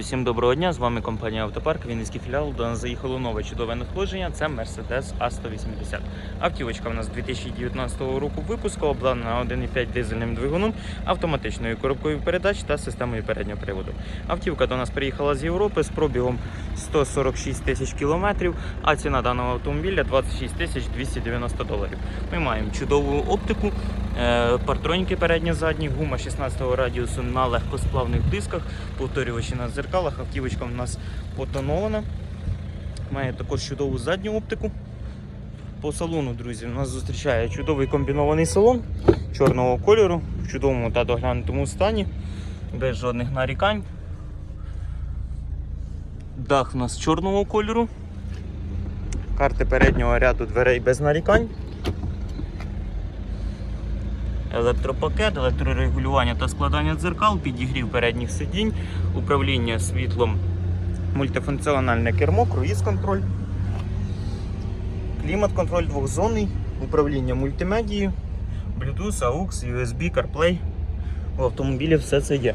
Всім доброго дня, з вами компанія Автопарк, Вінницький філіал. До нас заїхало нове чудове надходження. Це Mercedes A180. Автівочка в нас 2019 року випуску, обладнана 1,5 дизельним двигуном, автоматичною коробкою передач та системою переднього приводу. Автівка до нас приїхала з Європи з пробігом 146 тисяч кілометрів, а ціна даного автомобіля 26 тисяч 290 доларів. Ми маємо чудову оптику, е, партроніки передньо-задні, гума 16-го радіусу на легкосплавних дисках, повторювачі на дзеркалах. Автівочка в нас потонована. Має також чудову задню оптику. По салону, друзі, нас зустрічає чудовий комбінований салон чорного кольору в чудовому та доглянутому стані, без жодних нарікань. Дах у нас чорного кольору. Карти переднього ряду дверей без нарікань. Електропакет, електрорегулювання та складання дзеркал, підігрів передніх сидінь, управління світлом, мультифункціональне кермо, круїз-контроль, клімат-контроль двохзонний, управління мультимедією, Bluetooth, AUX, USB, CarPlay. В автомобілі все це є.